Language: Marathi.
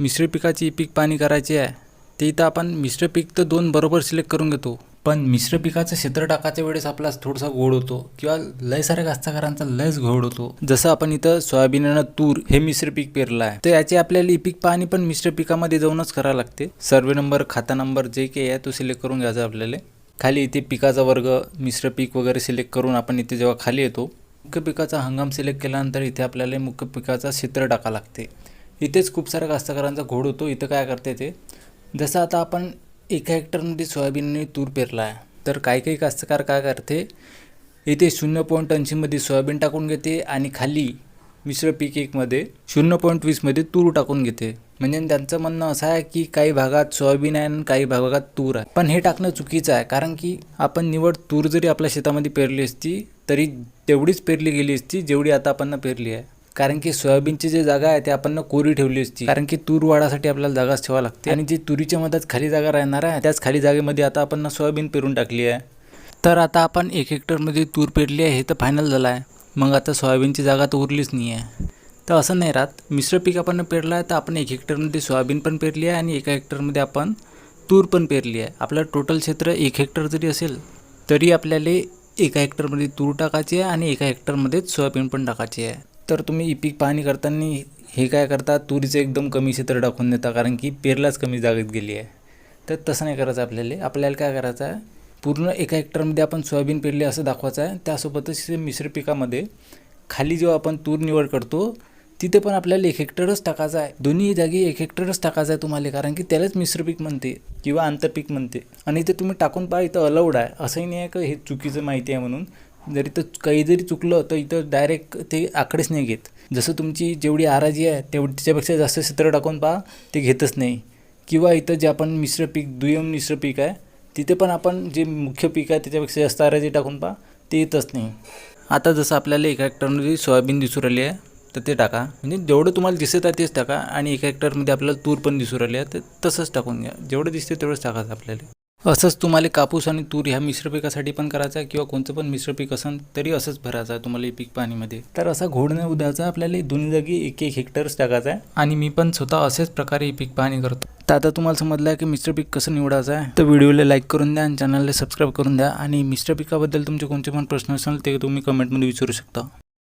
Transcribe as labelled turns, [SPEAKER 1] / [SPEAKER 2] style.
[SPEAKER 1] मिश्र पिकाची पीक पाणी करायची आहे. ते इथं आपण मिश्र पीक तर दोन बरोबर सिलेक्ट करून घेतो. पण मिश्र पिकाचं क्षेत्र टाकायच्या वेळेस आपला थोडासा गोड होतो किंवा लय साऱ्या कास्तकारांचा लयच घोड होतो. जसं आपण इथं सोयाबीन आणि तूर हे मिश्र पीक पेरलं आहे. तर याची आपल्याला ई पीक पाणी पण मिश्र पिकामध्ये जाऊनच करावं लागते. सर्वे नंबर खाता नंबर जे काही आहे तो सिलेक्ट करून घ्यायचा आपल्याला. खाली इथे पिकाचा वर्ग मिश्र पीक वगैरे सिलेक्ट करून आपण इथे जेव्हा खाली येतो मुख्य पिकाचा हंगाम सिलेक्ट केल्यानंतर इथे आपल्याला मुख्य पिकाचा क्षेत्र टाका लागते. इथेच खूप साऱ्या कास्तकारांचा घोड होतो. इथं काय करते ते जसं आता आपण एका हेक्टरमध्ये सोयाबीन आणि तूर पेरला आहे तर काही काही कास्तकार काय करते? इथे शून्य पॉईंट ऐंशीमध्ये सोयाबीन टाकून घेते आणि खाली मिश्र पीक एकमध्ये शून्य पॉईंट वीसमध्ये तूर टाकून घेते. म्हणजे त्यांचं म्हणणं असं आहे की काही भागात सोयाबीन आहे आणि काही भागात तूर आहे. पण हे टाकणं चुकीचं आहे कारण की आपण निवड तूर जरी आपल्या शेतामध्ये पेरली असती तरी तेवढीच पेरली गेली असती जेवढी आता आपण पेरली आहे. कारण की सोयाबीनची जी जागा आहे ते आपण कोरी ठेवली असती. कारण की तूर वाढासाठी आपल्याला जागाच ठेवा लागते. आणि जी तुरीच्या मधात खाली जागा राहणार आहे त्याच खाली जागेमध्ये आता आपण सोयाबीन पेरून टाकली आहे. तर आता आपण एक हेक्टरमध्ये तूर पेरली आहे हे तर फायनल झालं आहे. मग आता सोयाबीनची जागा तर उरलीच नाही आहे तर असं नाही राहत. मिश्र पीक आपण पेरलं आहे तर आपण एक हेक्टरमध्ये सोयाबीन पण पेरली आहे आणि एका हेक्टरमध्ये आपण तूर पण पेरली आहे. आपलं टोटल क्षेत्र एक हेक्टर जरी असेल तरी आपल्याला एका हेक्टरमध्ये तूर टाकायची आहे आणि एका हेक्टरमध्येच सोयाबीन पण टाकायची आहे. तर तुम्ही पीक पाहणी करताना हे काय करता? तुरीचं एकदम कमी क्षेत्र टाकून देता कारण की पेरलाच कमी जागेत गेली आहे. तर तसं नाही करायचं आपल्याला. आपल्याला काय करायचं आहे? पूर्ण एका हेक्टरमध्ये आपण सोयाबीन पेरले असं दाखवायचं आहे. त्यासोबतच मिश्र पिकामध्ये खाली जेव्हा आपण तूर निवड करतो तिथे पण आपल्याला एक हेक्टरच टाकायचं आहे. दोन्ही जागी एक हेक्टरच टाकायचं आहे तुम्हाला कारण की त्यालाच मिश्र पीक म्हणते किंवा आंतरपीक म्हणते. आणि इथे तुम्ही टाकून पहा इथं अलाउड आहे. असंही नाही आहे का हे चुकीचं माहिती आहे म्हणून? जरी तर काही जरी चुकलं तर इथं डायरेक्ट ते आकडेच नाही घेत. जसं तुमची जेवढी आराजी आहे तेवढी त्याच्यापेक्षा जास्त क्षेत्र टाकून पहा ते घेतच नाही. किंवा इथं जे आपण मिश्र पीक दुय्यम मिश्र पीक आहे तिथे पण आपण जे मुख्य पीक आहे त्याच्यापेक्षा जास्त आराजी टाकून पहा ते येतच नाही. आता जसं आपल्याला एका हेक्टरमध्ये सोयाबीन दिसून राहिली आहे तर ते टाका. म्हणजे जेवढं तुम्हाला दिसत आहे तेच टाका. आणि एका हेक्टरमध्ये आपल्याला तूर पण दिसून राहिली आहे तर तसंच टाकून घ्या. जेवढं दिसते तेवढंच टाकायचं आपल्याला. असंच तुम्हाला कापूस आणि तूर ह्या मिश्र पिकासाठी पण करायचं आहे किंवा कोणतं पण मिश्र पीक असेल तरी असंच भरायचं आहे तुम्हाला हे पीक पाणीमध्ये. तर असा घोड उद्याचा आपल्याला दोन्ही जागी एक एक हेक्टर्स टाकायचा आहे आणि मी पण स्वतः असेच प्रकारे पीक पाणी करतो. तर आता तुम्हाला समजलं आहे की मिश्र पीक कसं निवडायचं आहे? तर व्हिडिओला लाईक करून द्या आणि चॅनलला सबस्क्राईब करून द्या आणि मिश्र पिकाबद्दल तुमचे कोणते पण प्रश्न असेल ते तुम्ही कमेंटमध्ये विचारू शकता.